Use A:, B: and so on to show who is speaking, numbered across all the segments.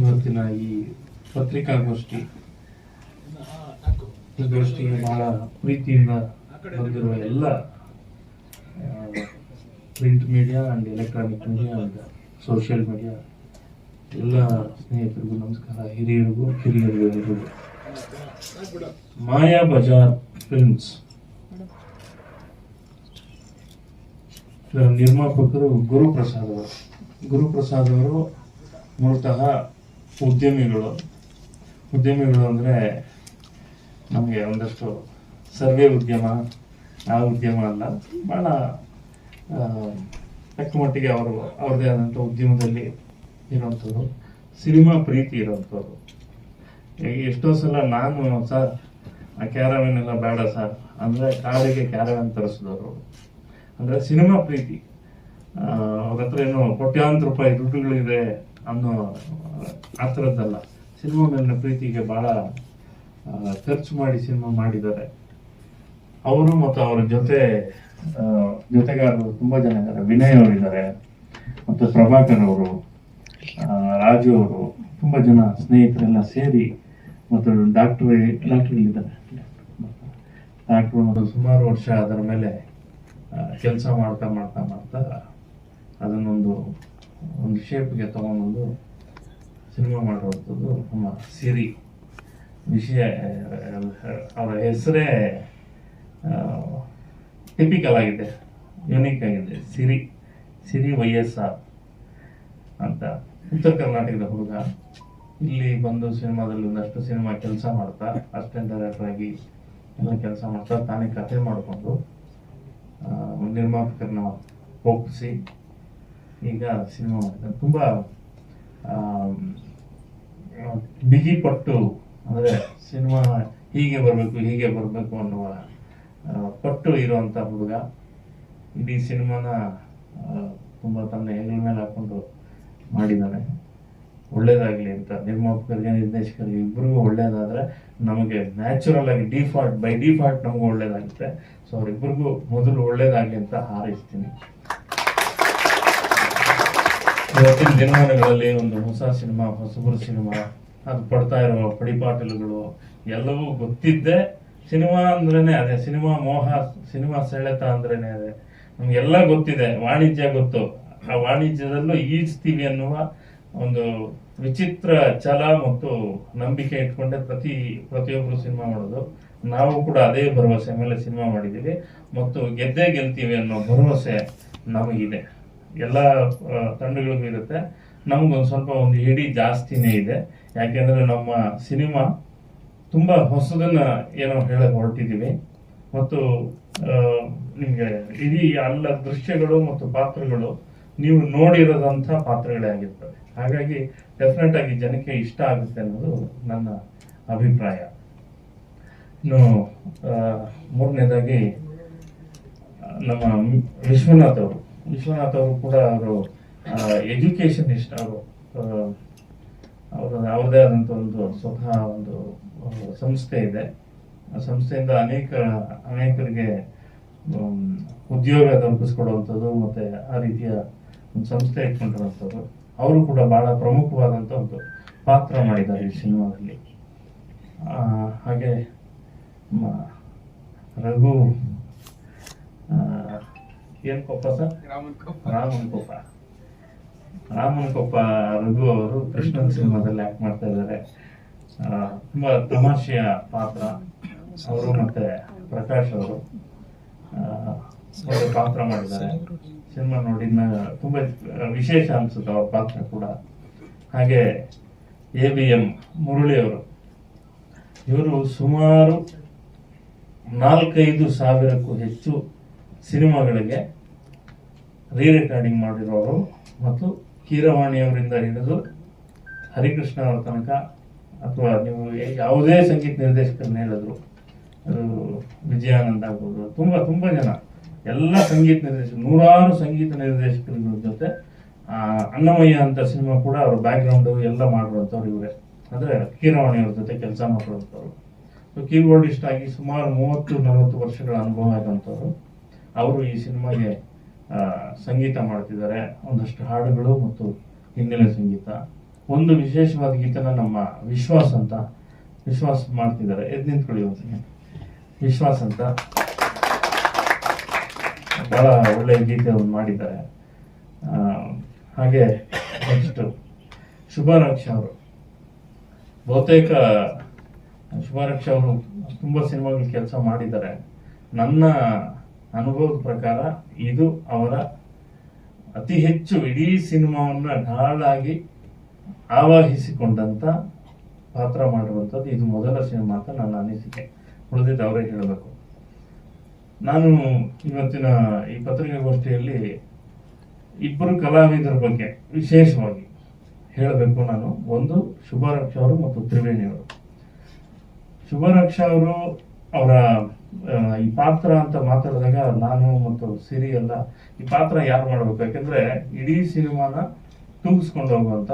A: ಇವತ್ತಿನ ಈ ಪತ್ರಿಕಾಗೋಷ್ಠಿ ಈ ಗೋಷ್ಠಿಗೆ ಬಹಳ ಪ್ರೀತಿಯಿಂದ ಬಂದಿರುವ ಎಲ್ಲ print media and electronic media and social media ಎಲ್ಲ ಸ್ನೇಹಿತರಿಗೂ ನಮಸ್ಕಾರ. ಹಿರಿಯರಿಗೂ ಕಿರಿಯರಿಗೂ ಮಾಯಾ ಬಜಾರ್ ಫಿಲ್ಮ್ಸ್ ಇದರ ನಿರ್ಮಾಪಕರು ಗುರುಪ್ರಸಾದ್ ಅವರು. ಗುರುಪ್ರಸಾದ್ ಅವರು ಮೂಲತಃ ಉದ್ಯಮಿಗಳು. ಉದ್ಯಮಿಗಳು ಅಂದರೆ ನಮಗೆ ಒಂದಷ್ಟು ಸರ್ವೆ ಉದ್ಯಮ, ಆ ಉದ್ಯಮ ಅಲ್ಲ ಭಾಳ ತಕ್ಕ ಮಟ್ಟಿಗೆ ಅವರು ಅವ್ರದೇ ಆದಂಥ ಉದ್ಯಮದಲ್ಲಿ ಇರುವಂಥವ್ರು ಸಿನಿಮಾ ಪ್ರೀತಿ ಇರೋವಂಥವ್ರು ಎಷ್ಟೋ ಸಲ ನಾನು, ಸರ್, ಆ ಕ್ಯಾರವೆನ್ ಎಲ್ಲ ಬೇಡ ಸರ್. ಅಂದರೆ ಕಾರಿಗೆ ಕ್ಯಾರವೆನ್ ತರಿಸಿದವರು. ಅಂದರೆ ಸಿನಿಮಾ ಪ್ರೀತಿ. ಅವ್ರ ಹತ್ರ ಏನು ಕೋಟ್ಯಾಂತರ ರೂಪಾಯಿ ದುಡ್ಡುಗಳಿದೆ ಅನ್ನೋ, ಆ ಥರದ್ದಲ್ಲ. ಸಿನಿಮಾ ಮೇಲಿನ ಪ್ರೀತಿಗೆ ಭಾಳ ಖರ್ಚು ಮಾಡಿ ಸಿನಿಮಾ ಮಾಡಿದ್ದಾರೆ. ಅವರು ಮತ್ತು ಅವರ ಜೊತೆ ಜೊತೆಗಾರರು ತುಂಬ ಜನ ಇದ್ದಾರೆ. ವಿನಯ್ ಅವರಿದ್ದಾರೆ ಮತ್ತು ಪ್ರಭಾಕರ್ ಅವರು ರಾಜು ಅವರು, ತುಂಬ ಜನ ಸ್ನೇಹಿತರೆಲ್ಲ ಸೇರಿ ಮತ್ತು ಡಾಕ್ಟರ್ ಡಾಕ್ಟರ್ ಡಾಕ್ಟರ್ ಮತ್ತು ಸುಮಾರು ವರ್ಷ ಅದರ ಮೇಲೆ ಕೆಲಸ ಮಾಡ್ತಾ ಮಾಡ್ತಾ ಮಾಡ್ತಾ ಅದನ್ನೊಂದು, ಒಂದು ಶೇಪ್ಗೆ ತಗೊಂಬಂದು ಸಿನಿಮಾ ಮಾಡುವಂಥದ್ದು ನಮ್ಮ ಸಿರಿ. ವಿಷಯ, ಅವರ ಹೆಸರೇ ಟಿಪಿಕಲ್ ಆಗಿದೆ ಯುನೀಕ್ ಆಗಿದೆ, Siri. Siri Y S R ಅಂತ. ಉತ್ತರ ಕರ್ನಾಟಕದ ಹುಡುಗ. ಇಲ್ಲಿ ಬಂದು ಸಿನಿಮಾದಲ್ಲಿ ಒಂದಷ್ಟು ಸಿನಿಮಾ ಕೆಲಸ ಮಾಡ್ತಾ ಅಸ್ಟೆಂಟ್ ಡೈರೆಕ್ಟರ್ ಆಗಿ ಎಲ್ಲ ಕೆಲಸ ಮಾಡ್ತಾ, ತಾನೇ ಕಥೆ ಮಾಡಿಕೊಂಡು ನಿರ್ಮಾಪಕರನ್ನ ಒಪ್ಪಿಸಿ ಈಗ ಸಿನಿಮಾ ತುಂಬ ಬಿಗಿ ಪಟ್ಟು, ಅಂದರೆ ಸಿನಿಮಾ ಹೀಗೆ ಬರಬೇಕು ಹೀಗೆ ಬರಬೇಕು ಅನ್ನುವ ಪಟ್ಟು ಇರುವಂಥ ಹುಡುಗ. ಇಡೀ ಸಿನಿಮಾನ ತುಂಬ ತನ್ನ ಹೆಗಲ ಮೇಲೆ ಹಾಕೊಂಡು ಮಾಡಿದ್ದಾನೆ ಒಳ್ಳೇದಾಗ್ಲಿ ಅಂತ ನಿರ್ಮಾಪಕರಿಗೆ, ನಿರ್ದೇಶಕರಿಗೆ ಇಬ್ಬರಿಗೂ ಒಳ್ಳೇದಾದ್ರೆ ನಮಗೆ ನ್ಯಾಚುರಲ್ ಆಗಿ ಡಿಫಾಲ್ಟ್ ಬೈ ಡಿಫಾಲ್ಟ್ ನಮಗೂ ಒಳ್ಳೇದಾಗುತ್ತೆ. ಸೊ ಅವರಿಬ್ಬರಿಗೂ ಮೊದಲು ಒಳ್ಳೇದಾಗ್ಲಿ ಅಂತ ಹಾರೈಸ್ತೀನಿ. ಇವತ್ತಿನ ದಿನಮಾನಗಳಲ್ಲಿ ಒಂದು ಹೊಸ ಸಿನಿಮಾ ಹೊಸಬರು ಸಿನಿಮಾ, ಅದು ಪಡ್ತಾ ಇರುವ ಪಡಿಪಾಟಲುಗಳು ಎಲ್ಲವೂ ಗೊತ್ತಿದ್ದೆ ಸಿನಿಮಾ ಅಂದ್ರೇನೆ ಅದೇ, ಸಿನಿಮಾ ಮೋಹ, ಸಿನಿಮಾ ಸೆಳೆತ ಅಂದ್ರೇನೆ ಅದೇ. ನಮ್ಗೆಲ್ಲ ಗೊತ್ತಿದೆ, ವಾಣಿಜ್ಯ ಗೊತ್ತು. ಆ ವಾಣಿಜ್ಯದಲ್ಲೂ ಈಜ್ತೀವಿ ಅನ್ನುವ ಒಂದು ವಿಚಿತ್ರ ಛಲ ಮತ್ತು ನಂಬಿಕೆ ಇಟ್ಕೊಂಡೆ ಪ್ರತಿ ಪ್ರತಿಯೊಬ್ಬರು ಸಿನಿಮಾ ಮಾಡೋದು. ನಾವು ಕೂಡ ಅದೇ ಭರವಸೆ ಮೇಲೆ ಸಿನಿಮಾ ಮಾಡಿದ್ದೀವಿ ಮತ್ತು ಗೆದ್ದೇ ಗೆಲ್ತೀವಿ ಅನ್ನೋ ಭರವಸೆ ನಮಗಿದೆ. ಎಲ್ಲ ತಂಡಗಳಿಗೂ ಇರುತ್ತೆ. ನಮಗೊಂದು ಸ್ವಲ್ಪ ಒಂದು ಹಿಡಿ ಜಾಸ್ತಿನೇ ಇದೆ. ಯಾಕೆಂದರೆ ನಮ್ಮ ಸಿನಿಮಾ ತುಂಬಾ ಹೊಸದನ್ನ ಏನೋ ಹೇಳಕ್ಕೆ ಹೊರಟಿದ್ದೀವಿ ಮತ್ತು ನಿಮ್ಗೆ ಇಡೀ ಎಲ್ಲ ದೃಶ್ಯಗಳು ಮತ್ತು ಪಾತ್ರಗಳು ನೀವು ನೋಡಿರೋದಂಥ ಪಾತ್ರಗಳೇ ಆಗಿರ್ತವೆ. ಹಾಗಾಗಿ ಡೆಫಿನೆಟ್ ಆಗಿ ಜನಕ್ಕೆ ಇಷ್ಟ ಆಗುತ್ತೆ ಅನ್ನೋದು ನನ್ನ ಅಭಿಪ್ರಾಯ. ಇನ್ನು ಮೂರನೇದಾಗಿ ನಮ್ಮ ವಿಶ್ವನಾಥ್ ಅವರು. ವಿಶ್ವನಾಥ್ ಅವರು ಕೂಡ ಅವರು ಎಜುಕೇಶನ್ ಅವರು ಅವರು ಅವರದೇ ಆದಂಥ ಒಂದು ಸ್ವತಃ ಒಂದು ಸಂಸ್ಥೆ ಇದೆ. ಆ ಸಂಸ್ಥೆಯಿಂದ ಅನೇಕ, ಅನೇಕರಿಗೆ ಉದ್ಯೋಗ ತಲುಪಿಸ್ಕೊಡುವಂಥದ್ದು ಮತ್ತೆ ಆ ರೀತಿಯ ಒಂದು ಸಂಸ್ಥೆ ಇಟ್ಕೊಂಡಿರುವಂಥದ್ದು. ಅವರು ಕೂಡ ಬಹಳ ಪ್ರಮುಖವಾದಂಥ ಒಂದು ಪಾತ್ರ ಮಾಡಿದ್ದಾರೆ ಈ ಸಿನಿಮಾದಲ್ಲಿ. ಹಾಗೆ ರಘು ಏನ್ ಕೊಪ್ಪ ಸರ್? ರಾಮನ್ ಕೊಪ್ಪ ರಾಮನ್ ಕೊಪ್ಪ ರಘು ಅವರು ಕೃಷ್ಣನ್ ಸಿನಿಮಾದಲ್ಲಿ ಆಕ್ಟ್ ಮಾಡ್ತಾ ಇದ್ದಾರೆ. ತುಂಬಾ ತಮಾಷೆಯ ಪಾತ್ರ ಅವರು ಮತ್ತೆ ಪ್ರಕಾಶ್ ಅವರು. ಒಳ್ಳೆ ಪಾತ್ರ ಮಾಡಿದ್ದಾರೆ. ಸಿನಿಮಾ ನೋಡಿದ್ನ ತುಂಬಾ ವಿಶೇಷ ಅನ್ಸುತ್ತೆ ಅವ್ರ ಪಾತ್ರ ಕೂಡ. ಹಾಗೆ ಎ ಬಿ ಎಂ ಮುರುಳಿ ಅವರು. ಇವರು ಸುಮಾರು ನಾಲ್ಕೈದು ಸಾವಿರಕ್ಕೂ ಹೆಚ್ಚು ಸಿನಿಮಾಗಳಿಗೆ ರೀ ರೆಕಾರ್ಡಿಂಗ್ ಮಾಡಿರೋರು ಮತ್ತು ಕೀರವಾಣಿಯವರಿಂದ ಹಿಡಿದು ಹರಿಕೃಷ್ಣ ಅವರ ತನಕ ಅಥವಾ ನೀವು ಯಾವುದೇ ಸಂಗೀತ ನಿರ್ದೇಶಕರನ್ನ ಹೇಳಿದ್ರು, ಅದು ವಿಜಯಾನಂದ ಆಗ್ಬೋದು, ತುಂಬ ತುಂಬ ಜನ. ಎಲ್ಲ ಸಂಗೀತ ನಿರ್ದೇಶಕ, ನೂರಾರು ಸಂಗೀತ ನಿರ್ದೇಶಕರ ಜೊತೆ ಅನ್ನಮಯ್ಯ ಅಂತ ಸಿನಿಮಾ ಕೂಡ ಅವ್ರ ಬ್ಯಾಕ್ಗ್ರೌಂಡು ಎಲ್ಲ ಮಾಡಿರೋಂಥವ್ರು ಇವರೇ. ಅಂದರೆ ಕೀರವಾಣಿಯವ್ರ ಜೊತೆ ಕೆಲಸ ಮಾಡಿರೋಂಥವ್ರು ಸೊ ಕೀಬೋರ್ಡಿಸ್ಟ್ ಆಗಿ ಸುಮಾರು ಮೂವತ್ತು ನಲವತ್ತು ವರ್ಷಗಳ ಅನುಭವ ಆದಂಥವ್ರು ಅವರು ಈ ಸಿನಿಮಾಗೆ ಸಂಗೀತ ಮಾಡ್ತಿದ್ದಾರೆ ಒಂದಷ್ಟು ಹಾಡುಗಳು ಮತ್ತು ಹಿನ್ನೆಲೆ ಸಂಗೀತ. ಒಂದು ವಿಶೇಷವಾದ ಗೀತನ ನಮ್ಮ ವಿಶ್ವಾಸ್ ಅಂತ ವಿಶ್ವಾಸ್ ಮಾಡ್ತಿದ್ದಾರೆ. ಎದ್ ನಿಂತ್ಕೊಳ್ಳಿ ಒಂದು. ವಿಶ್ವಾಸ್ ಅಂತ ಬಹಳ ಒಳ್ಳೆಯ ಗೀತೆ ಒಂದು ಮಾಡಿದ್ದಾರೆ ಹಾಗೆ ನೆಕ್ಸ್ಟ್ ಶುಭಾರಕ್ಷ ಅವರು. ಬಹುತೇಕ ಶುಭಾರಕ್ಷ ಅವರು ತುಂಬ ಸಿನಿಮಾಗಳು ಕೆಲಸ ಮಾಡಿದ್ದಾರೆ. ನನ್ನ ಅನುಭವದ ಪ್ರಕಾರ ಇದು ಅವರ ಅತಿ ಹೆಚ್ಚು ಇಡೀ ಸಿನಿಮಾವನ್ನು ಢಾಳಾಗಿ ಆವಾಹಿಸಿಕೊಂಡಂತ ಪಾತ್ರ ಮಾಡುವಂಥದ್ದು ಇದು ಮೊದಲ ಸಿನಿಮಾ ಅಂತ ನನ್ನ ಅನಿಸಿಕೆ. ಉಳಿದಿದ್ದು ಅವರೇ ಹೇಳಬೇಕು. ನಾನು ಇವತ್ತಿನ ಈ ಪತ್ರಿಕಾಗೋಷ್ಠಿಯಲ್ಲಿ ಇಬ್ಬರು ಕಲಾವಿದರ ಬಗ್ಗೆ ವಿಶೇಷವಾಗಿ ಹೇಳಬೇಕು ನಾನು. ಒಂದು, ಶುಭರಕ್ಷ ಅವರು ಮತ್ತು ತ್ರಿವೇಣಿ ಅವರು ಶುಭರಕ್ಷ ಅವರು ಅವರ ಈ ಪಾತ್ರ ಅಂತ ಮಾತಾಡಿದಾಗ ನಾನು ಮತ್ತು ಸಿರಿ ಎಲ್ಲ ಈ ಪಾತ್ರ ಯಾರು ಮಾಡಬೇಕು? ಯಾಕಂದ್ರೆ ಇಡೀ ಸಿನಿಮಾನ ತೂಗಿಸ್ಕೊಂಡು ಹೋಗುವಂತ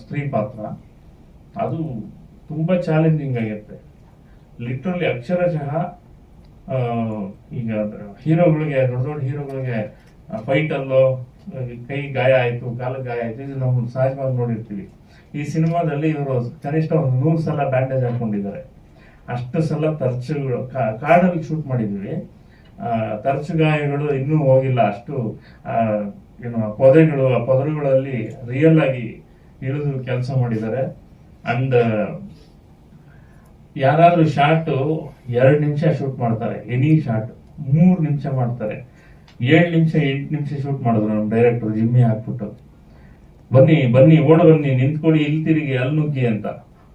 A: ಸ್ತ್ರೀ ಪಾತ್ರ. ಅದು ತುಂಬಾ ಚಾಲೆಂಜಿಂಗ್ ಆಗಿರುತ್ತೆ. ಲಿಟ್ರಲಿ ಅಕ್ಷರಶಃ ಈಗ ಹೀರೋಗಳಿಗೆ, ದೊಡ್ಡ ದೊಡ್ಡ ಹೀರೋಗಳಿಗೆ ಫೈಟ್ ಅಲ್ಲೋ ಕೈ ಗಾಯ ಆಯ್ತು, ಕಾಲ ಗಾಯ ಆಯ್ತು, ಇದು ನಾವು ಸಹಜವಾಗಿ ನೋಡಿರ್ತೀವಿ. ಈ ಸಿನಿಮಾದಲ್ಲಿ ಇವರು ಕನಿಷ್ಠ ಒಂದು ನೂರು ಸಲ ಬ್ಯಾಂಡೇಜ್ ಹಾಕೊಂಡಿದ್ದಾರೆ. ಅಷ್ಟು ಸಲ ತರ್ಚುಗಳು ಕಾಡಲ್ಲಿ ಶೂಟ್ ಮಾಡಿದ್ವಿ. ಆ, ತರ್ಚು ಗಾಯಗಳು ಇನ್ನೂ ಹೋಗಿಲ್ಲ. ಅಷ್ಟು ಏನು ಪೊದೆಗಳು ಆ ಪೊದರುಗಳಲ್ಲಿ ರಿಯಲ್ ಆಗಿ ಇಳಿದು ಕೆಲಸ ಮಾಡಿದ್ದಾರೆ. ಅಂಡ್ ಯಾರಾದ್ರೂ ಶಾರ್ಟು ಎರಡು ನಿಮಿಷ ಶೂಟ್ ಮಾಡ್ತಾರೆ. ಎನಿ ಶಾರ್ಟ್ ಮೂರು ನಿಮಿಷ ಮಾಡ್ತಾರೆ. ಏಳು ನಿಮಿಷ ಎಂಟು ನಿಮಿಷ ಶೂಟ್ ಮಾಡಿದ್ರು ನಮ್ಮ ಡೈರೆಕ್ಟರ್ ಜಿಮ್ಮಿ ಹಾಕ್ಬಿಟ್ಟು. ಬನ್ನಿ ಬನ್ನಿ ಓಡ ಬನ್ನಿ ನಿಂತ್ಕೊಳ್ಳಿ ಇಲ್ಲಿ ತಿರುಗಿ ಅಲ್ಲಿ ನುಗ್ಗಿ ಅಂತ.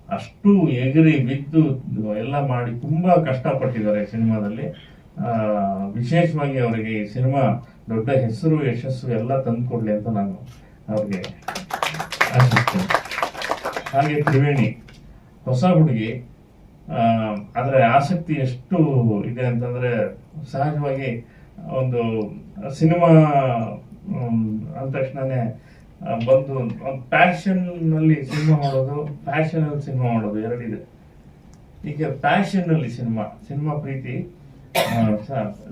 A: ಅಷ್ಟು ಎಗರಿ ಬಿದ್ದು ಎಲ್ಲ ಮಾಡಿ ತುಂಬಾ ಕಷ್ಟಪಟ್ಟಿದ್ದಾರೆ ಸಿನಿಮಾದಲ್ಲಿ. ವಿಶೇಷವಾಗಿ ಅವರಿಗೆ ಈ ಸಿನಿಮಾ ದೊಡ್ಡ ಹೆಸರು ಯಶಸ್ಸು ಎಲ್ಲ ತಂದುಕೊಡ್ಲಿ ಅಂತ ನಾನು ಅವ್ರಿಗೆ ಆಶಿಸ್ತೇನೆ. ಹಾಗೆ ತ್ರಿವೇಣಿ ಹೊಸ ಹುಡುಗಿ ಆ, ಆದ್ರೆ ಆಸಕ್ತಿ ಎಷ್ಟು ಇದೆ ಅಂತಂದ್ರೆ ಸಹಜವಾಗಿ ಒಂದು ಸಿನಿಮಾ ಅಂದ ತಕ್ಷಣನೇ ಬಂದು ಒಂದು ಪ್ಯಾಷನ್ನಲ್ಲಿ ಸಿನಿಮಾ ಮಾಡೋದು ಪ್ಯಾಷನ್ ಅಲ್ಲಿ ಸಿನಿಮಾ ಮಾಡೋದು ಎರಡಿದೆ. ಈಗ ಪ್ಯಾಷನ್ ಅಲ್ಲಿ ಸಿನಿಮಾ ಸಿನಿಮಾ ಪ್ರೀತಿ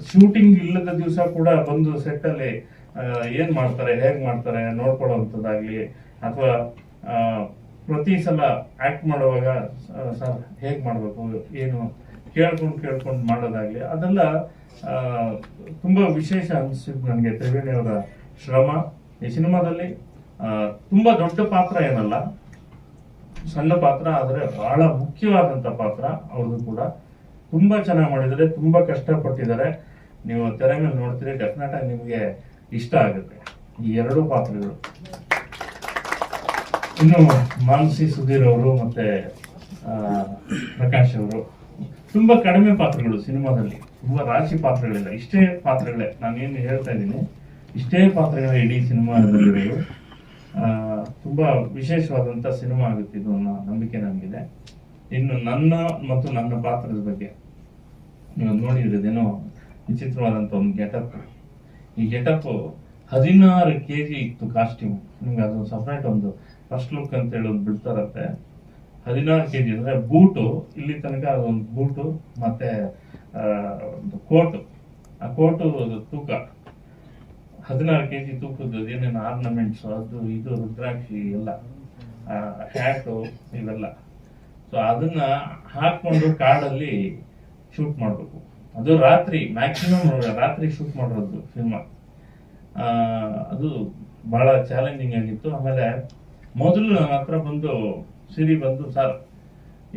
A: ಶೂಟಿಂಗ್ ಇಲ್ಲದ ದಿವಸ ಕೂಡ ಬಂದು ಸೆಟ್ ಅಲ್ಲಿ ಆ, ಏನ್ ಮಾಡ್ತಾರೆ ಹೇಗ್ ಮಾಡ್ತಾರೆ ನೋಡ್ಕೊಳ್ಳೋವಂಥದ್ದಾಗಲಿ ಅಥವಾ ಪ್ರತಿ ಸಲ ಆಕ್ಟ್ ಮಾಡುವಾಗ ಸರ್ ಹೇಗ್ ಮಾಡ್ಬೇಕು ಏನು ಕೇಳ್ಕೊಂಡು ಕೇಳ್ಕೊಂಡು ಮಾಡೋದಾಗ್ಲಿ ಅದೆಲ್ಲ ತುಂಬಾ ವಿಶೇಷ ಅನಿಸಿದ್ದು ನನಗೆ ತ್ರಿವೇಣಿ ಅವರ ಶ್ರಮ ಈ ಸಿನಿಮಾದಲ್ಲಿ ತುಂಬಾ ದೊಡ್ಡ ಪಾತ್ರ ಏನಲ್ಲ ಸಣ್ಣ ಪಾತ್ರ ಆದರೆ ಬಹಳ ಮುಖ್ಯವಾದಂತ ಪಾತ್ರ. ಅವ್ರದ್ದು ಕೂಡ ತುಂಬಾ ಚೆನ್ನಾಗಿ ಮಾಡಿದ್ದಾರೆ ತುಂಬಾ ಕಷ್ಟಪಟ್ಟಿದ್ದಾರೆ. ನೀವು ತೆರೆ ಮೇಲೆ ನೋಡ್ತೀರಿ ಡೆಫಿನೆಟ್ ಆಗಿ ನಿಮಗೆ ಇಷ್ಟ ಆಗುತ್ತೆ ಈ ಎರಡು ಪಾತ್ರಗಳು. ಇನ್ನು ಮಾನಸಿ ಸುಧೀರ್ ಅವರು ಮತ್ತೆ ಪ್ರಕಾಶ್ ಅವರು ತುಂಬಾ ಕಡಿಮೆ ಪಾತ್ರಗಳು ಸಿನಿಮಾದಲ್ಲಿ. ತುಂಬಾ ರಾಶಿ ಪಾತ್ರಗಳಿಲ್ಲ. ಇಷ್ಟೇ ಪಾತ್ರಗಳೇ. ನಾನೇನು ಹೇಳ್ತಾ ಇದ್ದೀನಿ ಇಷ್ಟೇ ಪಾತ್ರಗಳೇ ಇಡೀ ಸಿನಿಮಾದಲ್ಲಿರೋದು. ಆ, ತುಂಬಾ ವಿಶೇಷವಾದಂತ ಸಿನಿಮಾ ಆಗುತ್ತೆ ಇದು ಅನ್ನೋ ನಂಬಿಕೆ ನನಗಿದೆ ಇನ್ನು ನನ್ನ ಮತ್ತು ನನ್ನ ಪಾತ್ರದ ಬಗ್ಗೆ ನೀವು ನೋಡಿದ್ರದೇನೋ ವಿಚಿತ್ರವಾದಂತ ಒಂದು ಗೆಟಪ್. ಈ ಗೆಟಪ್ ಹದಿನಾರು ಕೆ ಜಿ ಇತ್ತು ಕಾಸ್ಟ್ಯೂಮ್ ನಿಮ್ಗೆ ಅದು ಸಪ್ರೇಟ್ ಒಂದು ಫಸ್ಟ್ ಲುಕ್ ಅಂತ ಹೇಳಿ ಒಂದು ಬಿಡ್ತಾರತ್ತೆ ಹದಿನಾರು ಕೆ ಜಿ ಅಂದ್ರೆ ಬೂಟು, ಇಲ್ಲಿ ತನಕ ಅದೊಂದು ಬೂಟು, ಮತ್ತೆ ಒಂದು ಕೋಟು. ಆ ಕೋಟು ತೂಕ. ಹದಿನಾರು ಕೆ ಜಿ ತೂಕದ್ದು ಏನೇನು ಆರ್ನಮೆಂಟ್ಸ್ ಅದು ಇದು ರುದ್ರಾಕ್ಷಿ ಎಲ್ಲ ಹ್ಯಾಟು ಇವೆಲ್ಲ. ಸೊ ಅದನ್ನ ಹಾಕೊಂಡು ಕಾಡಲ್ಲಿ ಶೂಟ್ ಮಾಡಬೇಕು. ಅದು ರಾತ್ರಿ ಮ್ಯಾಕ್ಸಿಮಮ್ ರಾತ್ರಿ ಶೂಟ್ ಮಾಡಿರೋದು ಸಿನಿಮಾ ಅದು ಬಹಳ ಚಾಲೆಂಜಿಂಗ್ ಆಗಿತ್ತು. ಆಮೇಲೆ ಮೊದಲು ನನ್ನ ಹತ್ರ ಬಂದು ಸಿರಿ ಬಂದು, ಸರ್,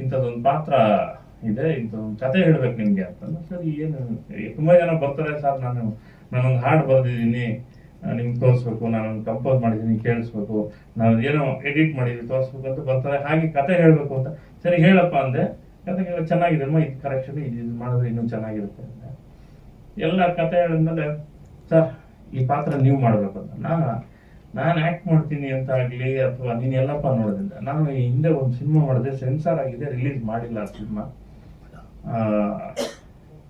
A: ಇಂಥದ್ದೊಂದು ಪಾತ್ರ ಇದೆ ಇಂಥದೊಂದು ಕತೆ ಹೇಳ್ಬೇಕು ನಿಮಗೆ ಅಂತಂದ್ರೆ ಸರ್, ಏನು ತುಂಬಾ ಜನ ಬರ್ತಾರೆ, ಸರ್, ನಾನು ನಾನೊಂದು ಹಾಡು ಬರೆದಿದ್ದೀನಿ ನಿಮ್ಗೆ ತೋರಿಸ್ಬೇಕು, ನಾನೊಂದು ಕಂಪೋಸ್ ಮಾಡಿದ್ದೀನಿ, ಕೇಳಿಸ್ಬೇಕು. ನಾನು ಏನೋ ಎಡಿಟ್ ಮಾಡಿದ್ವಿ ತೋರಿಸ್ಬೇಕು ಅಂತ ಬರ್ತಾರೆ. ಹಾಗೆ ಕತೆ ಹೇಳಬೇಕು ಅಂತ. ಸರಿ, ಹೇಳಪ್ಪ ಅಂದೆ. ಕತೆ ಕೇಳ ಚೆನ್ನಾಗಿದೆ ಅಮ್ಮ ಇದು ಕರೆಕ್ಷನ್ ಇದು ಇದು ಮಾಡಿದ್ರೆ ಇನ್ನೂ ಚೆನ್ನಾಗಿರುತ್ತೆ ಅಂತ. ಎಲ್ಲ ಕತೆ ಹೇಳಿದ್ಮೇಲೆ ಸರ್, ಈ ಪಾತ್ರ ನೀವು ಮಾಡಬೇಕು ಅಂತ. ನಾನು ನಾನು ಆ್ಯಕ್ಟ್ ಮಾಡ್ತೀನಿ ಅಂತ ಆಗಲಿ ಅಥವಾ ನೀನು ಎಲ್ಲಪ್ಪ ನೋಡೋದ್ರಿಂದ. ನಾನು ಹಿಂದೆ ಒಂದು ಸಿನಿಮಾ ಮಾಡಿದೆ, ಸೆನ್ಸಾರ್ ಆಗಿದೆ ರಿಲೀಸ್ ಮಾಡಿಲ್ಲ ಆ ಸಿನಿಮಾ.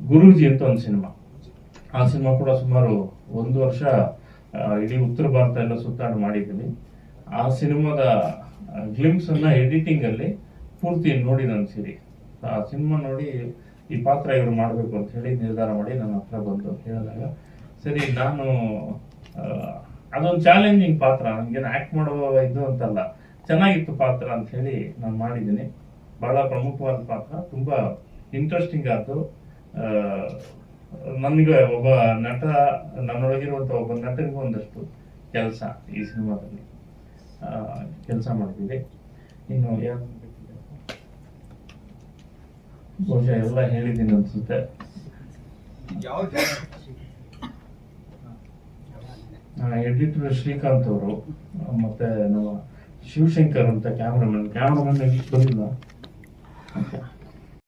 A: ಗುರೂಜಿ ಅಂತ ಒಂದು ಸಿನಿಮಾ. ಆ ಸಿನಿಮಾ ಕೂಡ ಸುಮಾರು ಒಂದು ವರ್ಷ ಇಡೀ ಉತ್ತರ ಭಾರತ ಎಲ್ಲ ಸುತ್ತಾಡಿ ಮಾಡಿದ್ದೀನಿ. ಆ ಸಿನಿಮಾದ ಗ್ಲಿಮ್ಸ್ ಅನ್ನ ಎಡಿಟಿಂಗ್ ಅಲ್ಲಿ ಪೂರ್ತಿ ನೋಡಿ ನನ್ನ ಸಿರಿ ಆ ಸಿನಿಮಾ ನೋಡಿ ಈ ಪಾತ್ರ ಇವರು ಮಾಡಬೇಕು ಅಂತ ಹೇಳಿ ನಿರ್ಧಾರ ಮಾಡಿ ನನ್ನ ಹತ್ರ ಬಂದು ಹೇಳಿದಾಗ, ಸರಿ, ನಾನು ಅದೊಂದು ಚಾಲೆಂಜಿಂಗ್ ಪಾತ್ರ. ನನಗೇನು ಆಕ್ಟ್ ಮಾಡುವ ಇದು ಅಂತಲ್ಲ. ಚೆನ್ನಾಗಿತ್ತು ಪಾತ್ರ ಅಂತ ಹೇಳಿ ನಾನು ಮಾಡಿದ್ದೀನಿ. ಬಹಳ ಪ್ರಮುಖವಾದ ಪಾತ್ರ. ತುಂಬಾ ಇಂಟ್ರೆಸ್ಟಿಂಗ್ ಆಯ್ತು ನನಗೆ ಒಬ್ಬ ನಟ ನನ್ನೊಳಗಿರುವಂತ ಒಬ್ಬ ನಟನಿಗೂ ಒಂದಷ್ಟು ಕೆಲಸ ಈ ಸಿನಿಮಾದಲ್ಲಿ. ಕೆಲಸ ಮಾಡಿದ್ದೀವಿ ಇನ್ನು ಬಹುಶಃ ಎಲ್ಲ ಹೇಳಿದ್ದೀನಿ ಅನ್ಸುತ್ತೆ.
B: ಯಾವ
A: ಎಡಿಟರ್ ಶ್ರೀಕಾಂತ್ ಅವರು ಮತ್ತೆ ನಮ್ಮ ಶಿವಶಂಕರ್ ಅಂತ ಕ್ಯಾಮ್ರಾಮನ್. ಕ್ಯಾಮ್ರಾಮನ್ ಬಂದಿಲ್ಲ.